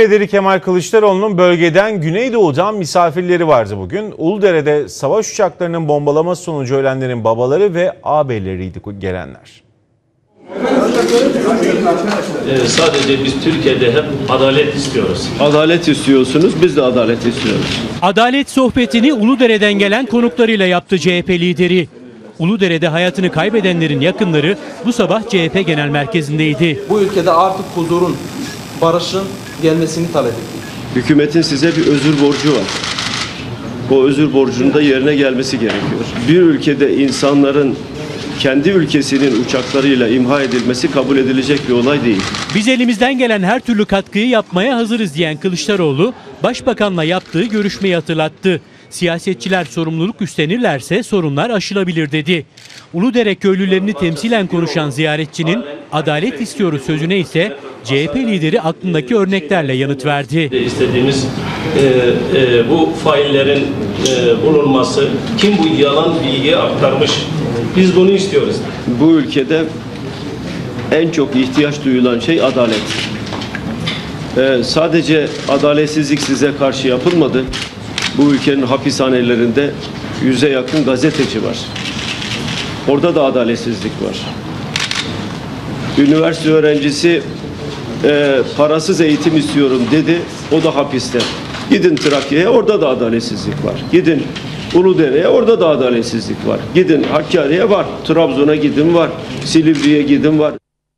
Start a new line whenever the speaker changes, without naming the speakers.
Lideri Kemal Kılıçdaroğlu'nun bölgeden Güneydoğu'dan misafirleri vardı bugün. Uludere'de savaş uçaklarının bombalaması sonucu ölenlerin babaları ve ağabeyleriydi gelenler.
Ee, sadece biz Türkiye'de hep adalet istiyoruz.
Adalet istiyorsunuz, biz de adalet istiyoruz.
Adalet sohbetini Uludere'den gelen konuklarıyla yaptı CHP lideri. Uludere'de hayatını kaybedenlerin yakınları bu sabah CHP Genel Merkezi'ndeydi.
Bu ülkede artık huzurun, barışın gelmesini talep ettik.
Hükümetin size bir özür borcu var. O özür borcunun da yerine gelmesi gerekiyor. Bir ülkede insanların kendi ülkesinin uçaklarıyla imha edilmesi kabul edilecek bir olay değil.
Biz elimizden gelen her türlü katkıyı yapmaya hazırız diyen Kılıçdaroğlu, Başbakan'la yaptığı görüşmeyi hatırlattı. Siyasetçiler sorumluluk üstlenirlerse sorunlar aşılabilir dedi. Uludere köylülerini temsilen konuşan ziyaretçinin adalet istiyoruz sözüne ise CHP lideri aklındaki örneklerle yanıt verdi.
İstediğimiz e, e, bu faillerin e, bulunması, kim bu yalan bilgiyi aktarmış, biz bunu istiyoruz.
Bu ülkede en çok ihtiyaç duyulan şey adalet. Ee, sadece adaletsizlik size karşı yapılmadı. Bu ülkenin hapishanelerinde yüze yakın gazeteci var. Orada da adaletsizlik var. Üniversite öğrencisi e, parasız eğitim istiyorum dedi. O da hapiste. Gidin Trakya'ya orada da adaletsizlik var. Gidin Uludere'ye orada da adaletsizlik var. Gidin Hakkari'ye var. Trabzon'a gidin var. Silivri'ye gidin var.